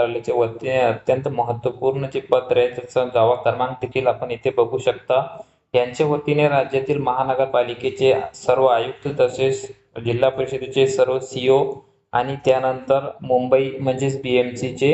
कार्यालयाच्या वतीने अत्यंत महत्त्वपूर्ण जे पत्र आहे त्याचा जावा क्रमांक देखील आपण इथे बघू शकता. यांच्या वतीने राज्यातील महानगरपालिकेचे सर्व आयुक्त तसेच जिल्हा परिषदेचे सर्व सीओ आणि त्यानंतर मुंबई म्हणजेच बी एम सीचे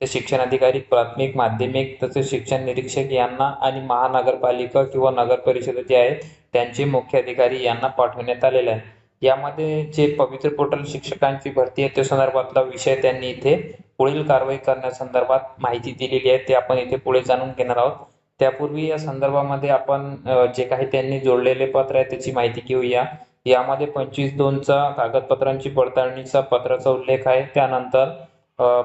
शिक्षण अधिकारी प्राथमिक माध्यमिक तसेच शिक्षण निरीक्षक यांना आणि महानगरपालिका किंवा नगर परिषद जे आहेत त्यांचे मुख्य अधिकारी यांना पाठवण्यात आलेले आहे. यामध्ये जे पवित्र पोर्टल शिक्षकांची भरती आहे त्या संदर्भातला विषय त्यांनी इथे पुढील कारवाई करण्यासंदर्भात माहिती दिलेली आहे ते आपण इथे पुढे जाणून घेणार आहोत. त्यापूर्वी या संदर्भामध्ये आपण जे काही त्यांनी जोडलेले पत्र आहे त्याची माहिती घेऊया. यामध्ये पंचवीस दोनचा कागदपत्रांची पडताळणीचा पत्राचा उल्लेख आहे. त्यानंतर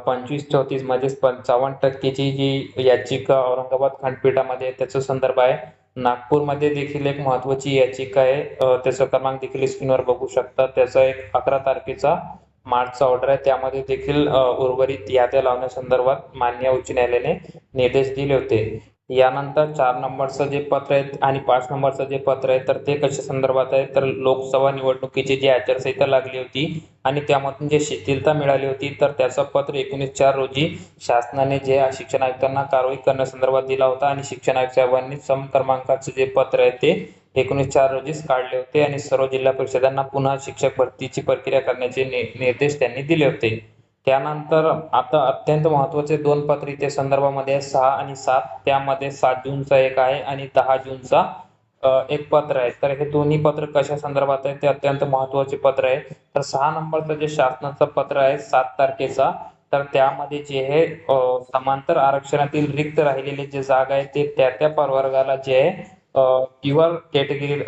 पंचवीस चौतीस म्हणजेच पंचावन्न टक्केची जी याचिका औरंगाबाद खंडपीठामध्ये त्याचा संदर्भ आहे. नागपूरमध्ये देखील एक महत्वाची याचिका आहे. त्याचा क्रमांक देखील स्क्रीनवर बघू शकता. त्याचा एक अकरा तारखेचा मार्चचा ऑर्डर आहे. त्यामध्ये देखील उर्वरित याद्या लावण्यासंदर्भात मान्य उच्च न्यायालयाने निर्देश दिले होते. यानंतर चार नंबरचं जे पत्र आहे आणि पाच नंबरचं जे पत्र आहे तर ते कशा संदर्भात आहे तर लोकसभा निवडणुकीची जी आचारसंहिता लागली होती आणि त्यामधून जे शिथिलता मिळाली होती तर त्याचं पत्र एकोणीस चार रोजी शासनाने जे शिक्षण आयुक्तांना कारवाई करण्यासंदर्भात दिला होता आणि शिक्षण आयुक्त साहेबांनी सम क्रमांकाचं जे पत्र आहे ते एकोणीस चार रोजीच काढले होते आणि सर्व जिल्हा परिषदांना पुन्हा शिक्षक भरतीची प्रक्रिया करण्याचे निर्देश त्यांनी दिले होते. त्यानंतर आता अत्यंत महत्त्वाचे दोन पत्र इथे संदर्भामध्ये सहा आणि सात त्यामध्ये सात जूनचा एक आहे आणि दहा जूनचा एक पत्र आहे. तर हे दोन्ही पत्र कशा संदर्भात आहे ते अत्यंत महत्त्वाचे पत्र आहे. तर सहा नंबरचं जे शासनाचं पत्र आहे सात तारखेचा तर त्यामध्ये जे हे समांतर आरक्षणातील रिक्त राहिलेले जे जागा आहे ते त्या त्या प्रवर्गाला जे आहे प्युअर कॅटेगरी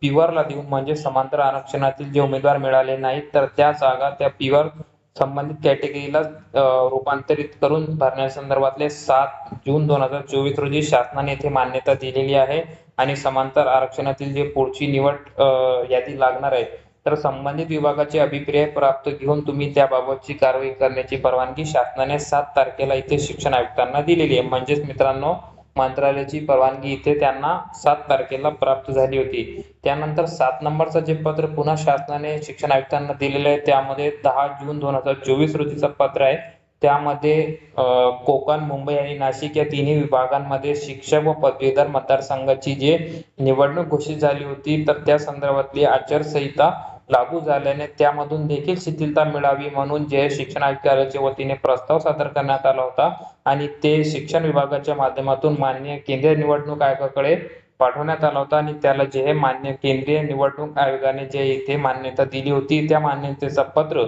प्युअरला देऊन म्हणजे समांतर आरक्षणातील जे उमेदवार मिळाले नाहीत तर त्या जागा त्या प्युअर संबंधित कॅटेगरीला रूपांतरित करून भरण्यासंदर्भातले सात जून दोन हजार चोवीस रोजी शासनाने येथे मान्यता दिलेली आहे आणि समांतर आरक्षणातील जे पुढची निवड यादी लागणार आहे. तर संबंधित विभागाचे अभिप्राय प्राप्त घेऊन तुम्ही त्याबाबतची कारवाई करण्याची परवानगी शासनाने सात तारखेला इथे शिक्षण आयुक्तांना दिलेली आहे. म्हणजेच मित्रांनो मंत्रालयाची परवानगी इथे त्यांना सात तारखेला प्राप्त झाली होती. त्यानंतर सात नंबरचं जे पत्र पुन्हा शासनाने शिक्षण आयुक्तांना दिलेलं आहे त्यामध्ये दहा जून दोन हजार चोवीस रोजीचं पत्र आहे. त्यामध्ये कोकण मुंबई आणि नाशिक या तिन्ही विभागांमध्ये शिक्षक व पदवीधर मतदारसंघाची जे निवडणूक घोषित झाली होती तर त्या संदर्भातली आचारसंहिता लागू झाल्याने त्यामधून देखील शिथिलता मिळावी म्हणून जे शिक्षण आयुक्तालयाच्या वतीने प्रस्ताव सादर करण्यात आला होता आणि ते शिक्षण विभागाच्या माध्यमातून मान्य केंद्रीय निवडणूक आयोगाकडे पाठवण्यात आला होता आणि त्याला जे हे मान्य केंद्रीय निवडणूक आयोगाने जे इथे मान्यता दिली होती त्या मान्यतेचा पत्र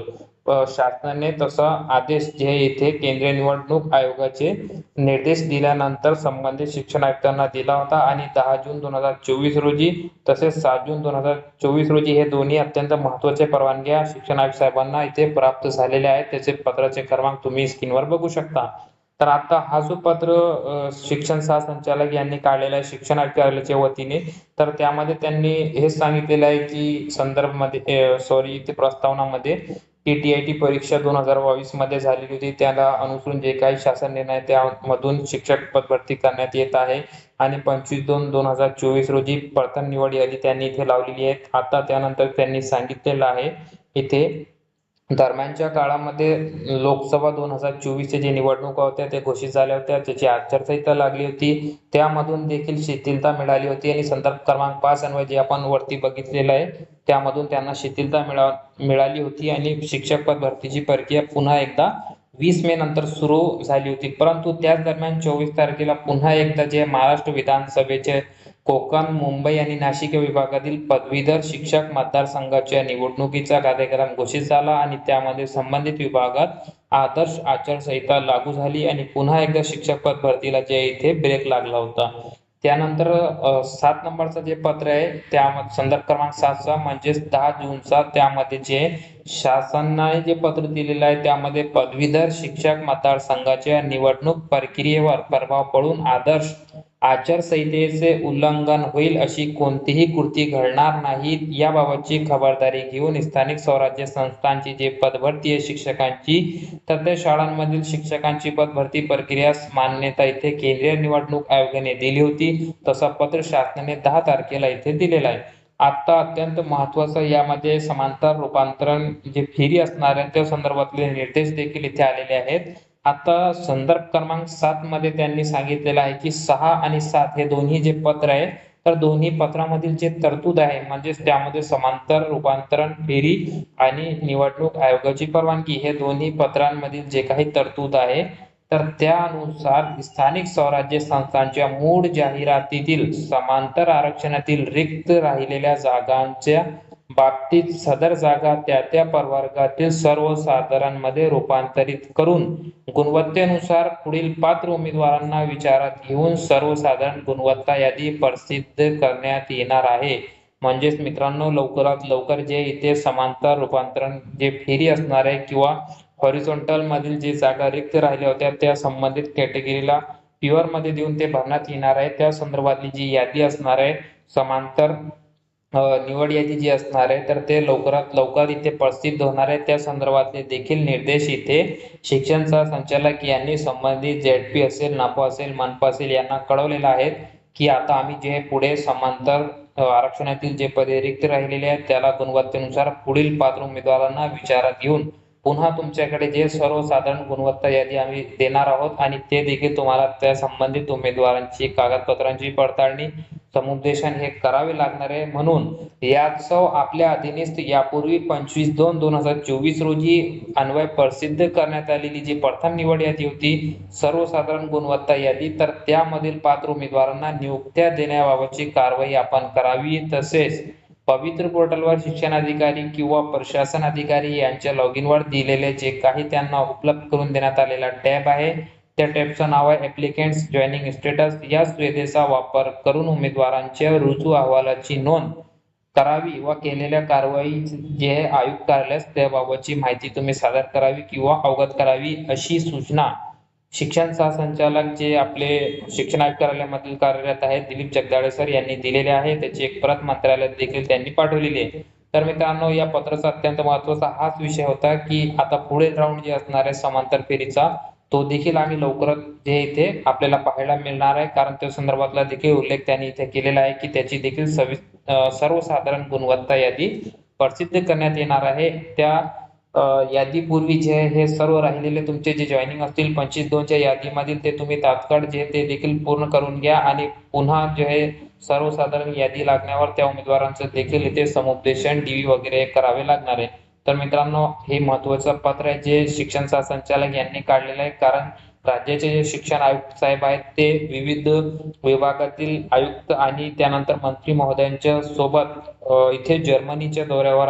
शासनाने तसा आदेश जे इथे केंद्रीय निवडणूक आयोगाचे निर्देश दिल्यानंतर संबंधित शिक्षण आयुक्तांना दिला होता आणि दहा जून दोन हजार चोवीस रोजी तसेच सात जून दोन हजार चोवीस रोजी हे दोन्ही अत्यंत महत्त्वाचे परवानग्या शिक्षण आयुक्त साहेबांना इथे प्राप्त झालेले आहेत. त्याचे पत्राचे क्रमांक तुम्ही स्क्रीनवर बघू शकता. तर आता हा जो पत्र शिक्षण सहसंचालक यांनी काढलेला आहे शिक्षण कार्यालयाच्या वतीने तर त्यामध्ये त्यांनी हे सांगितलेलं आहे की संदर्भमध्ये सॉरी ते प्रस्तावनामध्ये टी परीक्षा दोन हजार बावीसमध्ये झालेली होती. त्याला अनुसरून जे काही शासन निर्णय त्यामधून शिक्षक पद भरती करण्यात येत आहे. आणि पंचवीस दोन दोन हजार चोवीस रोजी प्रथम निवड यादी त्यांनी इथे लावलेली आहे. आता त्यानंतर त्यांनी सांगितलेलं आहे इथे दरम्यानच्या काळामध्ये लोकसभा दोन हजार चोवीसच्या जे निवडणुका होत्या त्या घोषित झाल्या होत्या. त्याची आचारसंहिता लागली होती. त्यामधून देखील शिथिलता मिळाली होती आणि संदर्भ क्रमांक पाच जे आपण वरती बघितलेलं आहे त्यामधून त्यांना शिथिलता मिळा मिळाली होती आणि शिक्षक पद भरतीची प्रक्रिया पुन्हा एकदा वीस मे नंतर सुरू झाली होती. परंतु त्याच दरम्यान चोवीस तारखेला पुन्हा एकदा जे महाराष्ट्र विधानसभेचे कोकण मुंबई आणि नाशिक या विभागातील पदवीधर शिक्षक मतदारसंघाच्या निवडणुकीचा कार्यक्रम घोषित झाला आणि त्यामध्ये संबंधित विभागात आदर्श आचारसंहिता लागू झाली आणि पुन्हा एकदा शिक्षक पद भरतीला जे इथे ब्रेक लागला होता. त्यानंतर सात नंबरचं जे पत्र आहे त्या संदर्भ क्रमांक सातचा म्हणजेच दहा जूनचा त्यामध्ये जे शासनाने जे पत्र दिलेलं आहे त्यामध्ये पदवीधर शिक्षक मतदारसंघाच्या निवडणूक प्रक्रियेवर प्रभाव पडून आदर्श आचारसंहितेचे उल्लंघन होईल अशी कोणतीही कृती घडणार नाही. याबाबतची खबरदारी घेऊन स्थानिक स्वराज्य संस्थांची जे पदभरती आहे शिक्षकांची तर त्या शाळांमधील शिक्षकांची पदभरती प्रक्रियास मान्यता इथे केंद्रीय निवडणूक आयोगाने दिली होती. तसा पत्र शासनाने दहा तारखेला इथे दिलेला आहे. आता अत्यंत महत्वाचं यामध्ये समांतर रूपांतरण जे फेरी असणार आहे त्या संदर्भातले निर्देश देखील इथे आलेले आहेत. आता संदर्भ क्रमांक सात मध्ये त्यांनी सांगितलेलं आहे की सहा आणि सात हे दोन्ही जे पत्र आहे तर दोन्ही पत्रामधील जे तरतूद आहे म्हणजेच त्यामध्ये समांतर रूपांतरण फेरी आणि निवडणूक आयोगाची परवानगी हे दोन्ही पत्रांमधील जे काही तरतूद आहे तर त्यानुसार स्थानिक स्वराज्य संस्थांच्या मूळ जाहिरातीतील समांतर आरक्षणातील रिक्त राहिलेल्या जागांच्या बाबतीत सदर जागा त्या त्या प्रवर्गातील सर्वसाधारणमध्ये रूपांतरित करून गुणवत्तेनुसार पुढील पात्र उमेदवारांना विचारात घेऊन सर्वसाधारण गुणवत्ता यादी प्रसिद्ध करण्यात येणार आहे. म्हणजेच मित्रांनो लवकरात लवकर जे इथे समांतर रूपांतरण जे फेरी असणार आहे किंवा हॉरिझॉन्टल मधील जे जागा रिक्त राहिल्या होत्या त्या संबंधित कॅटेगरीला प्युअरमध्ये देऊन ते भरण्यात येणार आहे. त्या संदर्भातली जी यादी असणार आहे समांतर निवड यादी जी असणार आहे तर ते लवकरात लवकर इथे प्रसिद्ध होणार आहे. त्या संदर्भातले देखील निर्देश इथे शिक्षण संचालक यांनी संबंधित झेडपी असेल नापो असेल मनपा असेल यांना कळवलेला आहे की आता आम्ही जे पुढे समांतर आरक्षणातील जे पदे रिक्त राहिलेले आहेत त्याला गुणवत्तेनुसार पुढील पात्र उमेदवारांना विचारात घेऊन पुन्हा तुमच्याकडे जे सर्वसाधारण गुणवत्ता यादी आम्ही देणार आहोत आणि ते देखील तुम्हाला त्या संबंधित उमेदवारांची कागदपत्रांची पडताळणी समुपदेशन हे करावे लागणार आहे. म्हणून याचं आपल्या अधीनस्थ यापूर्वी पंचवीस दोन दोन हजार चोवीस रोजी अन्वय प्रसिद्ध करण्यात आलेली जी प्रथम निवड यादी होती सर्वसाधारण गुणवत्ता यादी तर त्यामधील पात्र उमेदवारांना नियुक्त्या देण्याबाबतची कारवाई आपण करावी. तसेच पवित्र पोर्टलवर शिक्षण अधिकारी किंवा प्रशासन अधिकारी यांच्या लॉग इनवर दिलेले जे काही त्यांना उपलब्ध करून देण्यात आलेला टॅब आहे त्या टॅबचं नाव आहे ऍप्लिकेंट्स जॉईनिंग स्टेटस या सुविधेचा वापर करून उमेदवारांच्या रुजू अहवालाची नोंद करावी व केलेल्या कारवाई जे आहे आयुक्त कार्यालयास त्याबाबतची माहिती तुम्ही सादर करावी किंवा अवगत करावी अशी सूचना शिक्षण सहसंचालक जे आपले शिक्षण आयुक्त कार्यालयामधील कार्यरत आहेत दिलीप जगदाळे सर यांनी दिलेले आहे. त्याची एक प्रत मंत्रालयात देखील त्यांनी पाठवलेली आहे. तर मित्रांनो या पत्राचा अत्यंत महत्त्वाचा हाच विषय होता की आता पुढील राऊंड जे असणार आहे समांतर फेरीचा तो देखील आम्ही लवकरच जे इथे आपल्याला पाहायला मिळणार आहे. कारण त्या संदर्भातला देखील उल्लेख त्यांनी इथे केलेला आहे की त्याची देखील सवि सर्वसाधारण गुणवत्ता यादी प्रसिद्ध करण्यात येणार आहे. त्या यादीपूर्वी जे आहे हे सर्व राहिलेले तुमचे जे जॉईनिंग असतील पंचवीस दोनच्या यादीमधील ते तुम्ही तात्काळ जे आहे ते देखील पूर्ण करून घ्या आणि पुन्हा जे आहे सर्वसाधारण यादी लागण्यावर त्या उमेदवारांचं देखील इथे समुपदेशन डी वगैरे करावे लागणार आहे. तर मित्रांनो हे महत्वाचं पत्र आहे. जे शिक्षण संचालक यांनी काढलेलं आहे. कारण राज्याचे जे शिक्षण आयुक्त साहेब आहेत ते विविध विभागातील आयुक्त आणि त्यानंतर मंत्री महोदयांच्या सोबत इथे जर्मनीच्या दौऱ्यावर